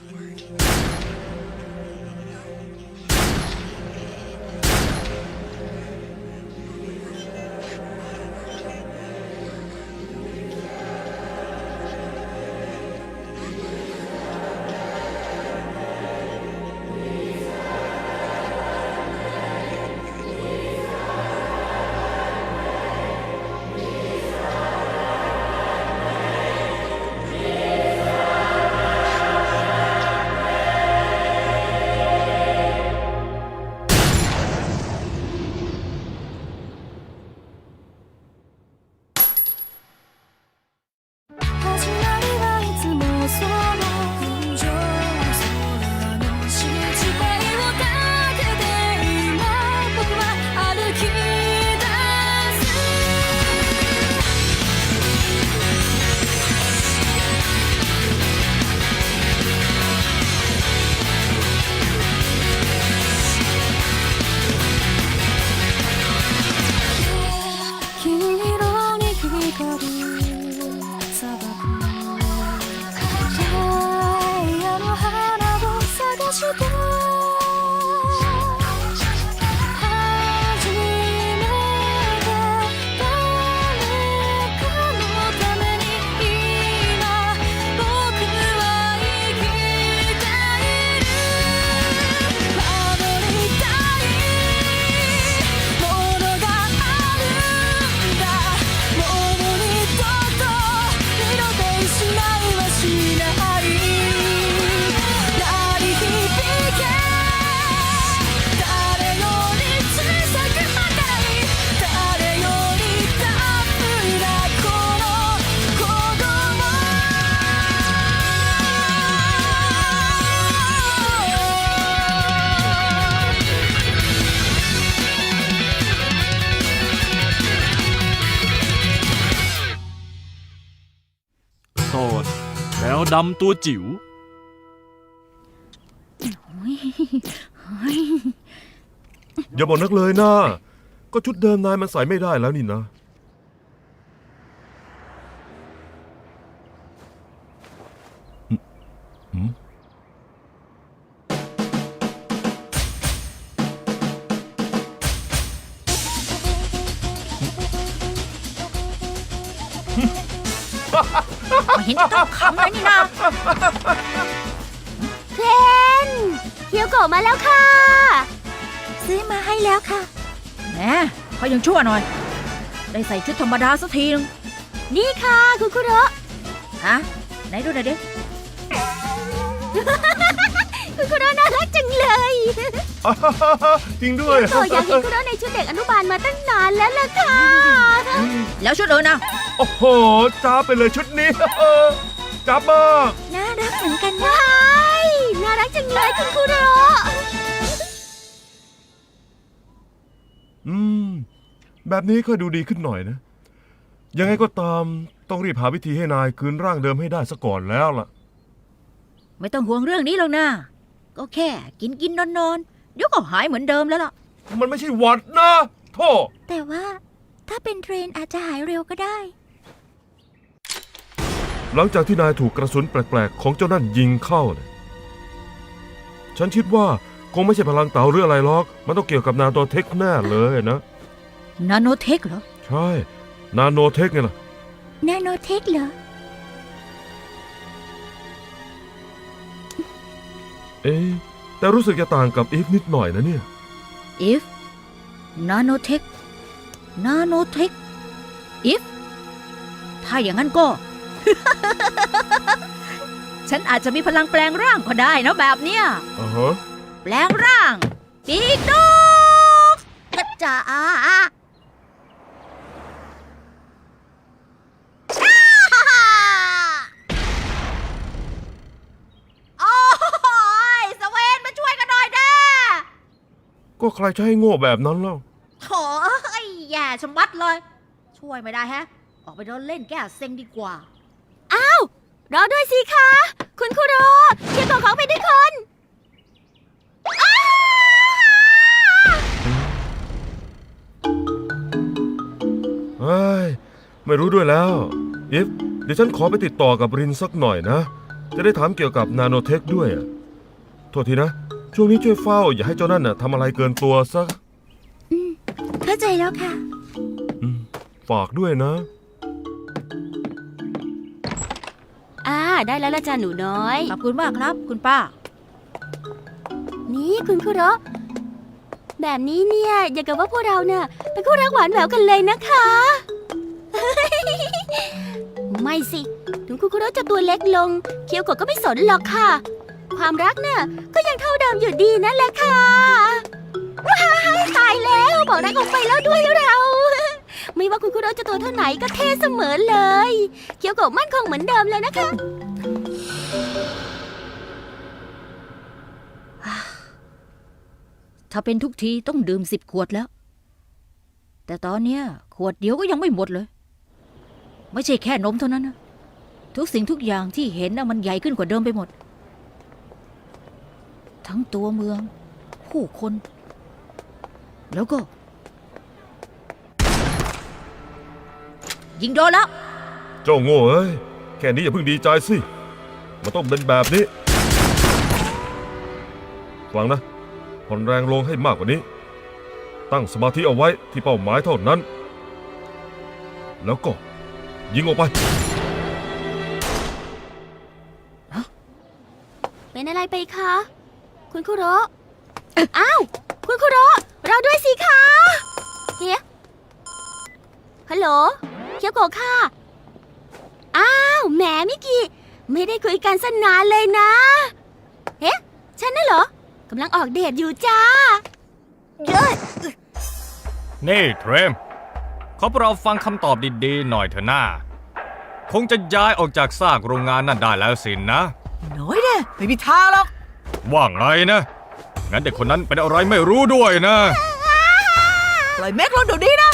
bad. ำตัวจิ๋ว อย่าบอกนักเลยนะ ก็ชุดเดิมนายมันใส่ไม่ได้แล้วนี่นะไม่ เห็นจะต้องขำเลยนี่นะเพลนเคียวโกะมาแล้วค่ะ ซื้อมาให้แล้วค่ะ แหมเขายังชั่วหน่อย ได้ใส่ชุดธรรมดาสักทีนึงนี่ค่ะ คุณคุโระฮะไหนดูหน่อยดิ จริงด้วยโกะอยากเห็นคุโระในชุดเด็กอนุบาลมาตั้งนานแล้วล่ะค่ะ แล้วชุดเอิญนะโอ้โหจ้าบไปเลยชุดนี้จ้าบมากน่ารักเหมือนกันนะน่ารักจังเลยคุณคุโระอืม แบบนี้ค่อยดูดีขึ้นหน่อยนะ ยังไงก็ตามต้องรีบหาวิธีให้นายคืนร่างเดิมให้ได้ซะก่อนแล้วล่ะ ไม่ต้องห่วงเรื่องนี้หรอกนะ ก็แค่กินกินนอนนอนเดี๋ยวก็หายเหมือนเดิมแล้วล่ะ มันไม่ใช่หวัดนะโท่แต่ว่าถ้าเป็นเทรนอาจจะหายเร็วก็ได้ หลังจากที่นายถูกกระสุนแปลกๆ ของเจ้านั่นยิงเข้าเนี่ยฉันคิดว่าคงไม่ใช่พลังเต่าหรืออะไรหรอก มันต้องเกี่ยวกับนาโนเทคแน่เลยนะ นาโนเทคเหรอ ใช่ นาโนเทคไงล่ะ นาโนเทคเหรอ เอ๊ะแต่รู้สึกจะต่างกับอีฟนิดหน่อยนะเนี่ย if nanotech nanotech if ถ้าอย่างนั้นก็ ฉันอาจจะมีพลังแปลงร่างก็ได้นะแบบเนี้ย อ่าฮะ แปลงร่าง ปีกนกกระจาโอ้ยสเวนมาช่วยกันหน่อยเด้ ก็ใครจะให้โง่แบบนั้นเล่าโถ่เอ้ยแย่ชะมัดเลย ช่วยไม่ได้แฮะ ออกไปเดินเล่นแก้เซ็งดีกว่ารอด้วยสิคะ คุณคุโระเคียวโกะของไปด้วยคนอ้าเฮ้ยไม่รู้ด้วยแล้วอีฟเดี๋ยวฉันขอไปติดต่อกับรินสักหน่อยนะ จะได้ถามเกี่ยวกับนาโนเทคด้วยอะโทษทีนะ ช่วงนี้ช่วยเฝ้า อย่าให้เจ้านั่นน่ะทำอะไรเกินตัวซะเข้าใจแล้วค่ะ อืมฝากด้วยนะ อ่า ได้แล้วละจ้าหนูน้อย ขอบคุณมากครับ คุณป้า นี่คุณคุโระแบบนี้เนี่ยอย่างกับว่าพวกเราเนี่ยเป็นคู่รักหวานแหววกันเลยนะคะ ไม่สิ ถึงคุณคุโระจะตัวเล็กลง เคียวโกะก็ไม่สนหรอกค่ะ ความรักน่ะ ก็ยังเท่าเดิมอยู่ดีนั่นแหละค่ะว้ายตายแล้วบอกรักออกไปแล้วด้วยเรา ไม่ว่าคุณคุโรจะตัวเท่าไหนก็เท่เสมอเลย เคียวโกะมั่นคงเหมือนเดิมเลยนะคะ ถ้าเป็นทุกทีต้องดื่มสิบขวดแล้ว แต่ตอนเนี้ยขวดเดียวก็ยังไม่หมดเลย ไม่ใช่แค่นมเท่านั้นนะ ทุกสิ่งทุกอย่างที่เห็นน่ะมันใหญ่ขึ้นกว่าเดิมไปหมด ทั้งตัวเมือง ผู้คน แล้วก็ ยิงโดนแล้ว เจ้าโง่เอ้ย แค่นี้อย่าเพิ่งดีใจสิ มันต้องเป็นแบบนี้ฟังนะผ่อนแรงลงให้มากกว่านี้ ตั้งสมาธิเอาไว้ที่เป้าหมายเท่านั้น แล้วก็ ยิงออกไป เป็นอะไรไปคะ คุณคุโระอ้าว คุณคุโระเราด้วยสิคะเฮียฮัลโหลเคียวโกะค่ะ อ้าวแหมมิกิไม่ได้คุยกันสนานเลยนะ เฮ้ฉันน่ะเหรอกำลังออกเดทอยู่จ้านี่เทรม ขอพวกเราฟังคำตอบดีๆหน่อยเถอะหน้า คงจะย้ายออกจากซากโรงงานนั่นได้แล้วสินนะ น้อยแน่ไม่มีทางหรอก ว่าไงนะ งั้นเด็กคนนั้นเป็นอะไรไม่รู้ด้วยนะ ปล่อยแม็กลงเดี๋ยวนี้นะ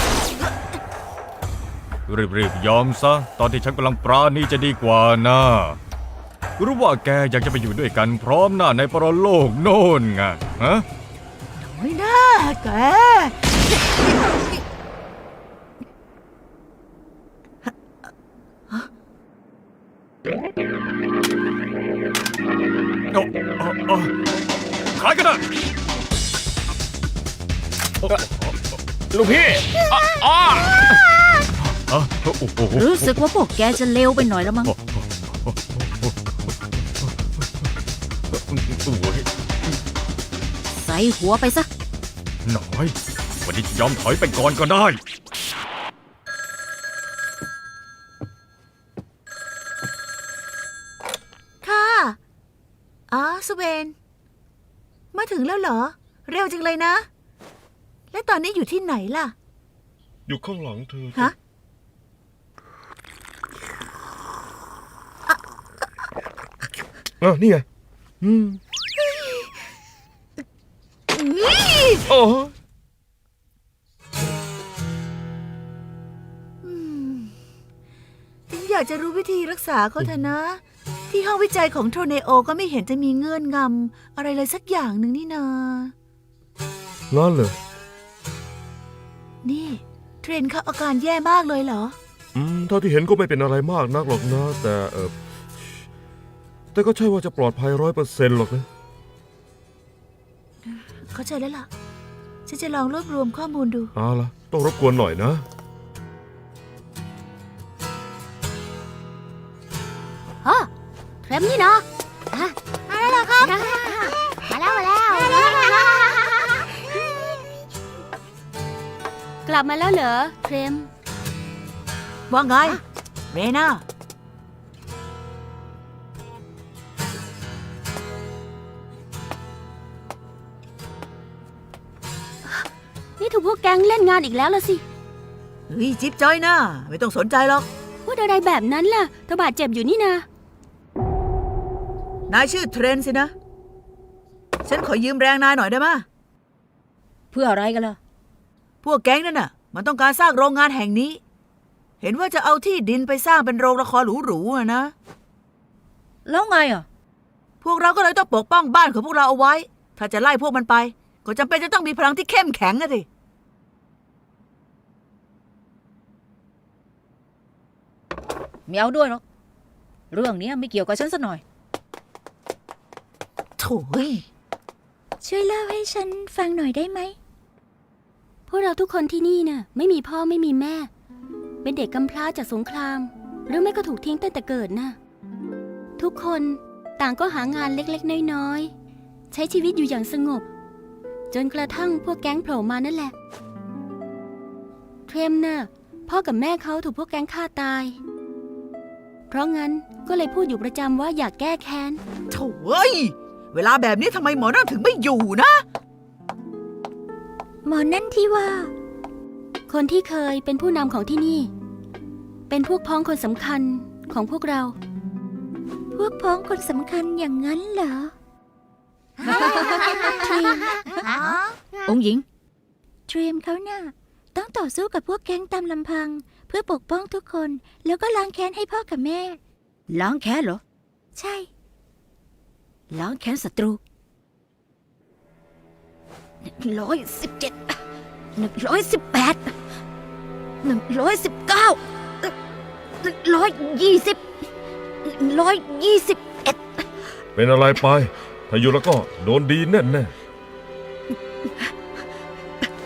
รีบๆยอมซะ ตอนที่ฉันกำลังปราณีจะดีกว่านะรู้ว่าแกอยากจะไปอยู่ด้วยกันพร้อมหน้าในปรโลกโน่นไงฮะไม่น่าแก โอ้โอ้โอ้ขายกันนะลูกพี่อะอะอะโอ้โหรู้สึกว่าพวกแกจะเลวไปหน่อยแล้วมั้ง โอ้ยใส่หัวไปซะหน่อย วันนี้ยอมถอยไปก่อนก็ได้ ค่ะอ๋อสุเวนมา ถึงแล้วเหรอ เร็วจังเลยนะ และตอนนี้อยู่ที่ไหนล่ะ อยู่ข้างหลังเธอฮะอะนี่ไง อืมโอ้อืมฉันอยากจะรู้วิธีรักษาเขาเถอะนะ ที่ห้องวิจัยของโทเนโอก็ไม่เห็นจะมีเงื่อนงำอะไรเลยสักอย่างหนึ่งนี่นางั้นเลยนี่ เทรนเขาอาการแย่มากเลยเหรอ อืมเท่าที่เห็นก็ไม่เป็นอะไรมากนักหรอกนะ แต่เออแต่ก็ใช่ว่าจะปลอดภัยร้อยเปอร์เซ็นต์หรอกนะ เข้าใจแล้วล่ะ ฉันจะลองรวบรวมข้อมูลดู เอาล่ะต้องรบกวนหน่อยนะ เทรมนี่เนาะอะมาแล้วเหรอครับ มาแล้วมาแล้วกลับมาแล้วเหรอเทรมว่าไงเรน่า นี่ถูกพวกแก๊งเล่นงานอีกแล้วละสิ เฮ้ยจิ๊บจอยนะไม่ต้องสนใจหรอก พูดอะไรแบบนั้นล่ะเธอบาดเจ็บอยู่นี่นะ นายชื่อเทรนสินะ ฉันขอยืมแรงนายหน่อยได้ไหมะเพื่ออะไรกันล่ะ พวกแก๊งนั่นน่ะ มันต้องการสร้างโรงงานแห่งนี้ เห็นว่าจะเอาที่ดินไปสร้างเป็นโรงละครหรูๆอะนะ แล้วไงอะ พวกเราก็เลยต้องปกป้องบ้านของพวกเราเอาไว้ ถ้าจะไล่พวกมันไป ก็จำเป็นจะต้องมีพลังที่เข้มแข็งอะสิ ไม่เอาด้วยหรอก เรื่องเนี้ยไม่เกี่ยวกับฉันสักหน่อยโถ่เฮ้ ยช่วยเล่าให้ฉันฟังหน่อยได้ไหม พวกเราทุกคนที่นี่น่ะไม่มีพ่อไม่มีแม่ เป็นเด็กกำพร้าจากสงคราม หรือไม่ก็ถูกทิ้งตั้งแต่เกิดน่ะ ทุกคนต่างก็หางานเล็กๆ น้อยๆ ใช้ชีวิตอยู่อย่างสงบ จนกระทั่งพวกแก๊งโผล่มานั่นแหละ เทรมน่ะพ่อกับแม่เขาถูกพวกแก๊งฆ่าตาย เพราะงั้นก็เลยพูดอยู่ประจำว่าอยากแก้แค้น โถ่เอ้ย เวลาแบบนี้ทำไมหมอนั่นถึงไม่อยู่นะ หมอนั่นที่ว่า คนที่เคยเป็นผู้นำของที่นี่ เป็นพวกพ้องคนสำคัญของพวกเรา พวกพ้องคนสำคัญอย่างนั้นเหรอองค์หญิงเทรมเขาน่ะต้องต่อสู้กับพวกแก๊งตามลำพัง เพื่อปกป้องทุกคน แล้วก็ล้างแค้นให้พ่อกับแม่ ล้างแค้นเหรอ ใช่ ล้างแค้นศัตรูหนึ่งร้อยสิบเจ็ดหนึ่งร้อยสิบแปดหนึ่งร้อยสิบเก้าหนึ่งร้อยยี่สิบหนึ่งร้อยยี่สิบเอ็ดเป็นอะไรไป ถ้าอยู่แล้วก็โดนดีแน่แน่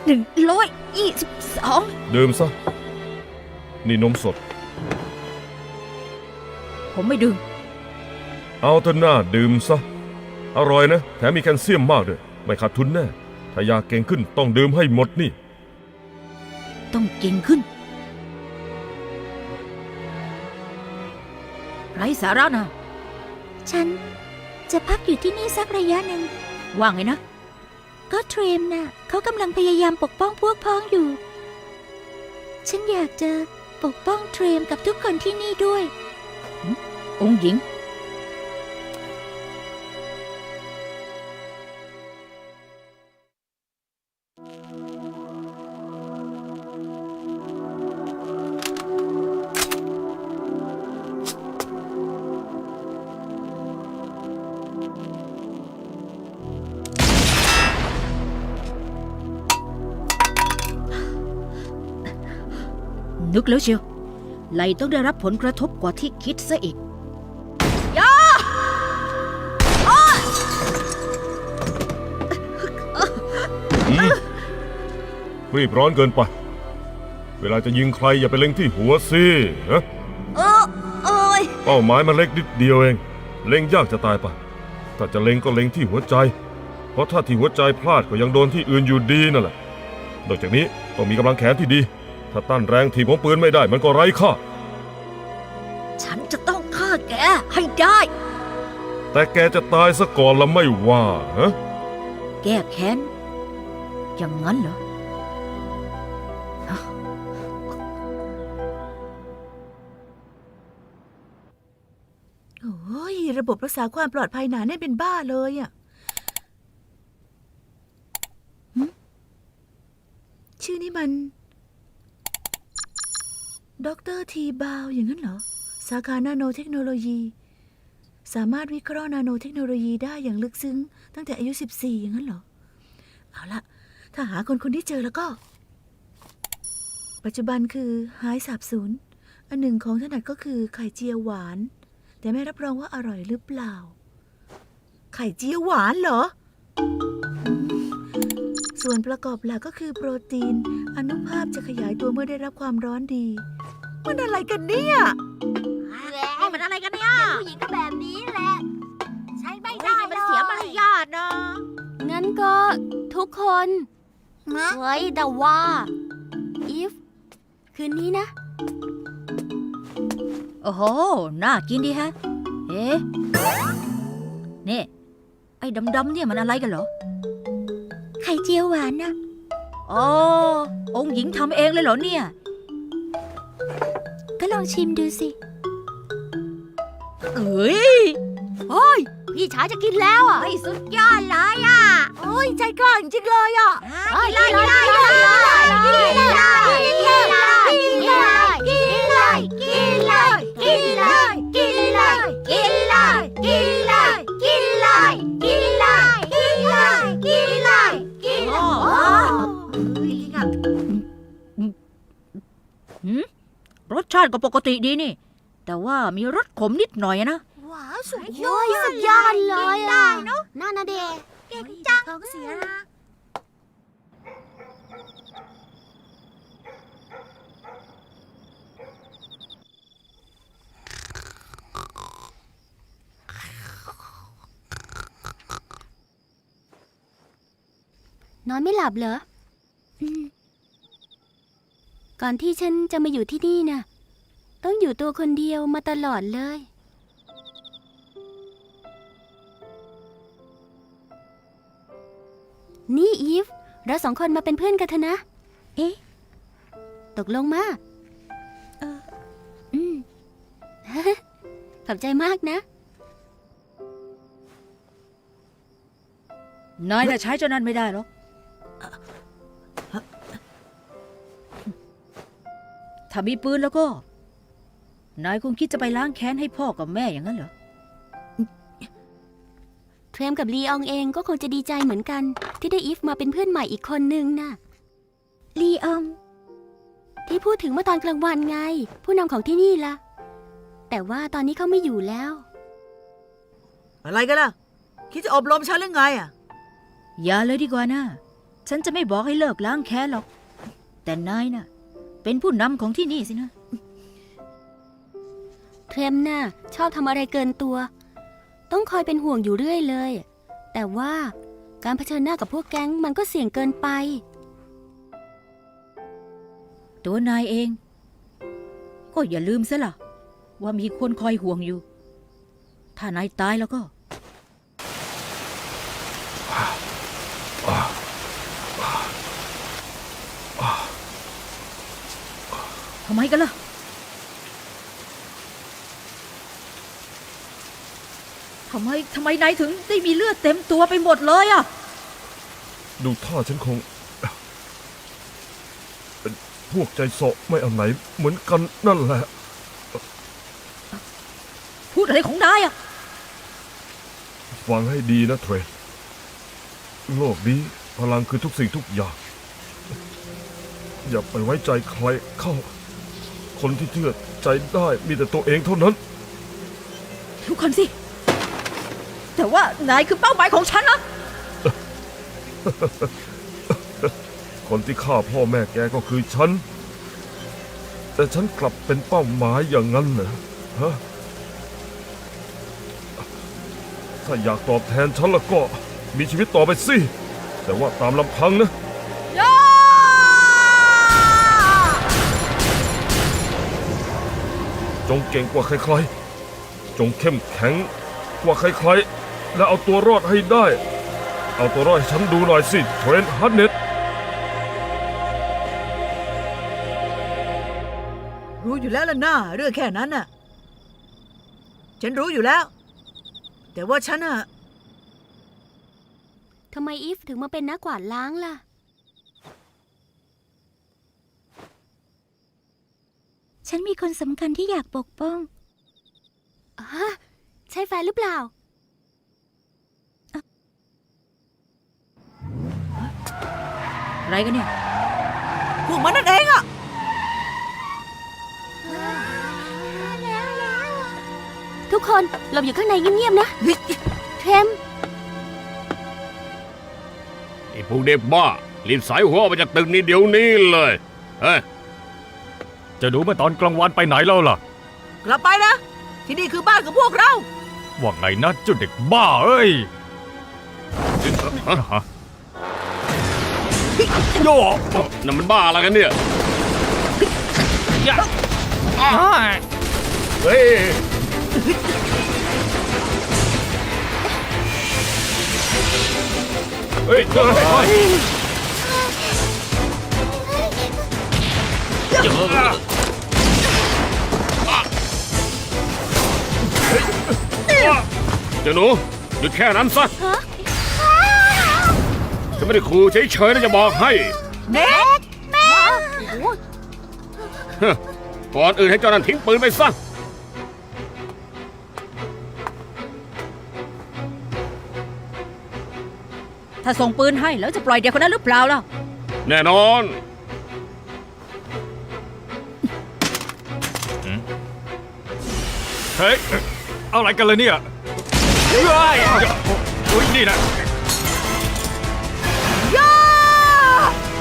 หนึ่งร้อยยี่สิบสองๆดื่มซะ นี่นมสด ผมไม่ดื่ม เอาเถอะหน้าดื่มซะ อร่อยนะ แถมมีแคลเซียมมากด้วย ไม่ขาดทุนแน่ ถ้าอยากเก่งขึ้นต้องดื่มให้หมดนี่ ต้องเก่งขึ้น ไรสาระนะ ฉันจะพักอยู่ที่นี่สักระยะหนึ่ง ว่าไงนะ ก็เทรมน่ะเขากำลังพยายามปกป้องพวกพ้องอยู่ ฉันอยากจะปกป้องเทรมกับทุกคนที่นี่ด้วย องค์หญิง นึกแล้วเชียวไหลต้องได้รับผลกระทบกว่าที่คิดซะอีกอืมรีบร้อนเกินไป เวลาจะยิงใครอย่าไปเล็งที่หัวสิฮะเออโอ้ยเป้าหมายมันเล็กนิดเดียวเอง เล็งยากจะตายไป ถ้าจะเล็งก็เล็งที่หัวใจ เพราะถ้าที่หัวใจพลาดก็ยังโดนที่อื่นอยู่ดีนั่นแหละ นอกจากนี้ต้องมีกำลังแขนที่ดี ถ้าต้านแรงทีบของปืนไม่ได้มันก็ไร้ค่า ฉันจะต้องฆ่าแกให้ได้ แต่แกจะตายซะก่อนละไม่ว่าฮะแก้แค้นอย่างนั้นเหรอ โอ้ยระบบรักษาความปลอดภัยหนาแน่นเป็นบ้าเลยอะหึชื่อนี่มัน ด็อกเตอร์ทีบาวอย่างนั้นเหรอ สาขานาโนเทคโนโลยี สามารถวิเคราะห์นาโนเทคโนโลยีได้อย่างลึกซึ้ง ตั้งแต่อายุ 14 อย่างนั้นเหรอ เอาละถ้าหาคนคนที่เจอแล้วก็ ปัจจุบันคือหายสาบสูญอันหนึ่งของถนัดก็คือไข่เจียวหวาน แต่ไม่รับรองว่าอร่อยหรือเปล่า ไข่เจียวหวานเหรอ ส่วนประกอบหลักก็คือโปรตีน อนุภาพจะขยายตัวเมื่อได้รับความร้อนดี มันอะไรกันเนี่ย นี่มันอะไรกันเนี่ย ผู้หญิงก็แบบนี้แหละ ใช้ไม่เฮ้ยได้นี่มันเสียมารยาทนะงั้นก็ทุกคนเฮ้ยแต่ว่า if คืนนี้นะ โอ้โห น่ากินดีฮะ เอ๊ะนี่ ไอ้ดำๆเนี่ยมันอะไรกันเหรอ ไข่เจียวหวานนะอ๋อองค์หญิงทำเองเลยเหรอเนี่ย ก็ลองชิมดูสิ เอ้ยโอ้ย พี่ชายจะกินแล้วอะไอ้สุดยอดเลยอะ โอ้ยใจกล้าจริงๆเลยอะกินเลยกินเลยกินเลยกินเลยกินเลย รสชาติก็ปกติดีนี่ แต่ว่ามีรสขมนิดหน่อยนะ ว้าวสุดยโอ้อดยสุดยอดเลยอะน่านะเดเก่งจังท้องเสียนะนอนไม่หลับเหรออืม ก่อนที่ฉันจะมาอยู่ที่นี่น่ะต้องอยู่ตัวคนเดียวมาตลอดเลย นี่อีฟ เราสองคนมาเป็นเพื่อนกันเถอะนะ เอ๊ะ ตกลงมาเออ อืม ขอบใจมากนะ นายน่ะใช้เจ้านั้นไม่ได้หรอก ถ้ามีปืนแล้วก็ นายคงคิดจะไปล้างแค้นให้พ่อกับแม่อย่างนั้นเหรอ เทรมกับลีอองเองก็คงจะดีใจเหมือนกัน ที่ได้อีฟมาเป็นเพื่อนใหม่อีกคนนึงน่ะ ลีออง ที่พูดถึงเมื่อตอนกลางวันไง ผู้นำของที่นี่ล่ะ แต่ว่าตอนนี้เขาไม่อยู่แล้ว อะไรกันล่ะ คิดจะอบรมฉันหรือไงอะ อย่าเลยดีกว่านะ ฉันจะไม่บอกให้เลิกล้างแค้นหรอก แต่นายน่ะ เป็นผู้นำของที่นี่สินะเทรมน่ะชอบทำอะไรเกินตัว ต้องคอยเป็นห่วงอยู่เรื่อยเลย แต่ว่าการเผชิญหน้ากับพวกแก๊งมันก็เสี่ยงเกินไป ตัวนายเอง ก็อย่าลืมซะล่ะว่ามีคนคอยห่วงอยู่ ถ้านายตายแล้วก็ำไมกันล่ะ ทำไมทำไมนายถึงได้มีเลือดเต็มตัวไปหมดเลยอะดูท่าฉันคง เป็นพวกใจโสะไม่เอาไหนเหมือนกันนั่นแหละ พูดอะไรของนายอะฟังให้ดีนะเทรนโลกนี้พลังคือทุกสิ่งทุกอย่าง อย่าไปไว้ใจใครเข้า คนที่เชื่อใจได้มีแต่ตัวเองเท่านั้น ทุกคนสิ แต่ว่านายคือเป้าหมายของฉันนะ คนที่ฆ่าพ่อแม่แกก็คือฉัน แต่ฉันกลับเป็นเป้าหมายอย่างนั้นเหรอฮะถ้าอยากตอบแทนฉันแล้วก็มีชีวิตต่อไปสิ แต่ว่าตามลำพังนะ งเก่งกว่าใครๆ จงเข้มแข็งกว่าใครๆ และเอาตัวรอดให้ได้ เอาตัวรอดให้ฉันดูหน่อยสิเทรนฮันเน็ตรู้อยู่แล้วล่ะหน้าเรื่องแค่นั้นน่ะ ฉันรู้อยู่แล้ว แต่ว่าฉันอะ ทำไมอีฟถึงมาเป็นนักกวาดล้างล่ะ ฉันมีคนสำคัญที่อยากปกป้องฮะใช่แฟนหรือเปล่า อะไรกันเนี่ย พวกมันนั่นเองอะทุกคนหลบอยู่ข้างในเงียบๆนะ เทรม ไอ้พวกเด็กบ้ารีบสายหัวออกมาจากตึกนี้เดี๋ยวนี้เลย เฮ้ย จะดูเมื่อตอนกลางวันไปไหนแล้วล่ะ กลับไปนะ ที่นี่คือบ้านของพวกเรา ว่าไงนะเจ้าเด็กบ้าเอ้ยฮะฮะโย่นั่นมันบ้าอะไรกันเนี่ย เฮ้ย เฮ้ยเฮ้ยเจ้าหนูหยุดแค่นั้นซะฮะจะไม่ได้ขู่เฉยๆนะจะบอกให้เน็กโอ้โหเฮ้อก่อนอื่นให้เจ้านั่นทิ้งปืนไปซะถ้าส่งปืนให้แล้วจะปล่อยเด็กคนนั้นหรือเปล่าล่ะ แน่นอนเฮ้ย อะไรกันเลยเนี่ยเฮ้ยโอ้ยนี่นะย่า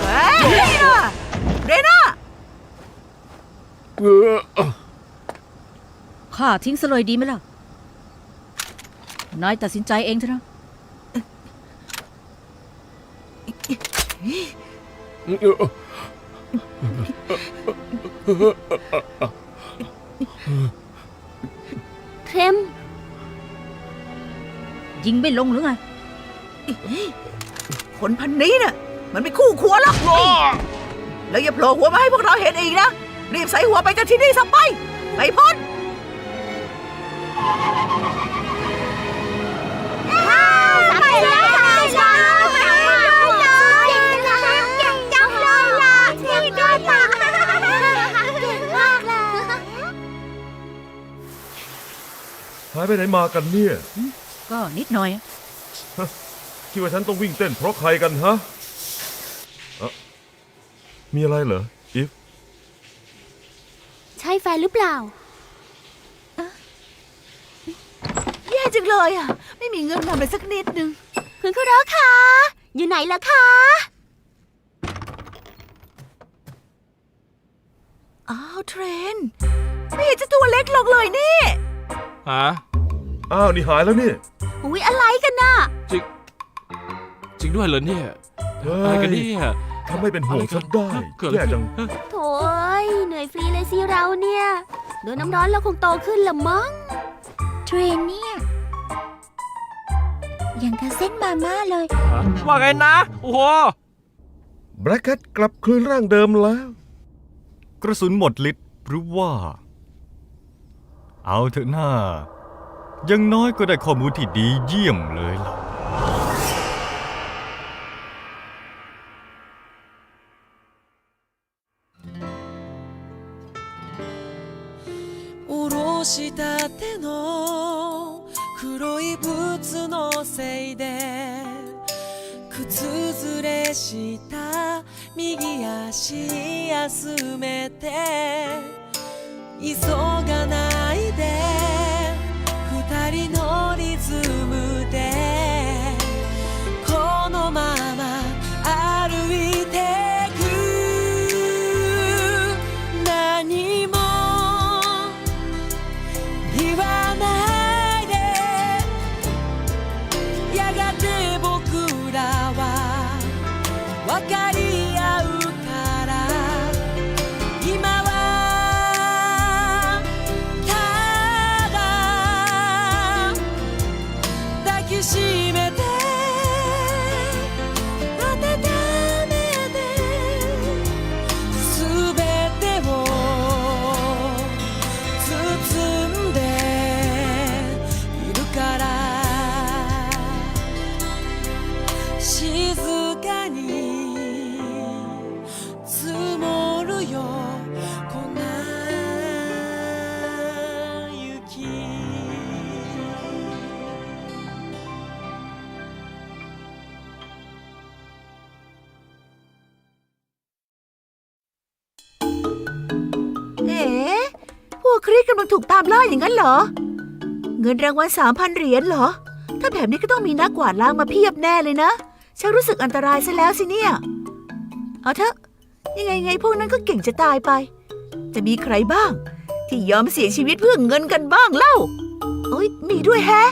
เฮ้ยเรน่าเรน่าเออข้าทิ้งซะเลยดีไหมล่ะ นายตัดสินใจเองเถอะนะ เออเทรมยิงไม่ลงหรือไงคนพันนี้น่ะ มันไม่คู่ควรหรอกแล้วอย่าโผล่หัวมาให้พวกเราเห็นอีกนะ รีบใส่หัวไปจากที่นี่ซะไป ไปพ้น ไปไหนมากันเนี่ย ก็นิดหน่อยอะคิดว่าฉันต้องวิ่งเต้นเพราะใครกันฮะเอ๊ะมีอะไรเหรอ อีฟ ใช่แฟนหรือเปล่าแย่จังเลยอะ ไม่มีเงินทำเลยสักนิดนึง คุณคุโรคะอยู่ไหนล่ะคะอ้าวเทรน ไม่เห็นจะตัวเล็กลงเลยนี่ ฮะ อ้าวนี่หายแล้วนี่อุ๊ยอะไรกันน่ะ จริงจริงด้วยเหรอเนี่ยเฮ้อะไรกันยเนี่ยถ้าไม่เป็นห่วงฉันได้เกิดอะไรแย่จังขึ้นโถ่เอ้ยเหนื่อยฟรีเลยสิเราเนี่ยโดนน้ำร้อนแล้วคงโตขึ้นละมั้งเทรนเนี่ยอย่างกับเส้นมาม่าเลย ว่าไงนะ โอ้โห แบล็กแคทกลับคืนร่างเดิมแล้ว กระสุนหมดฤทธิ์หรือว่า เอาเถอะหน้าอ ยังน้อยก็ได้ข้อมูลที่ดีเยี่ยมเลยล่ะ おろしたての黒いブーツのせいで靴ずれした右足休めて急がない อย่างนั้นเหรอ เงินรางวัลสามพันเหรียญเหรอ ถ้าแบบนี้ก็ต้องมีนักกวาดล้างมาเพียบแน่เลยนะฉันรู้สึกอันตรายซะแล้วสิเนี่ย เอาเถอะ ยังไงไงพวกนั้นก็เก่งจะตายไป จะมีใครบ้าง ที่ยอมเสียชีวิตเพื่อเงินกันบ้างเล่า โอ้ยมีด้วยแฮะ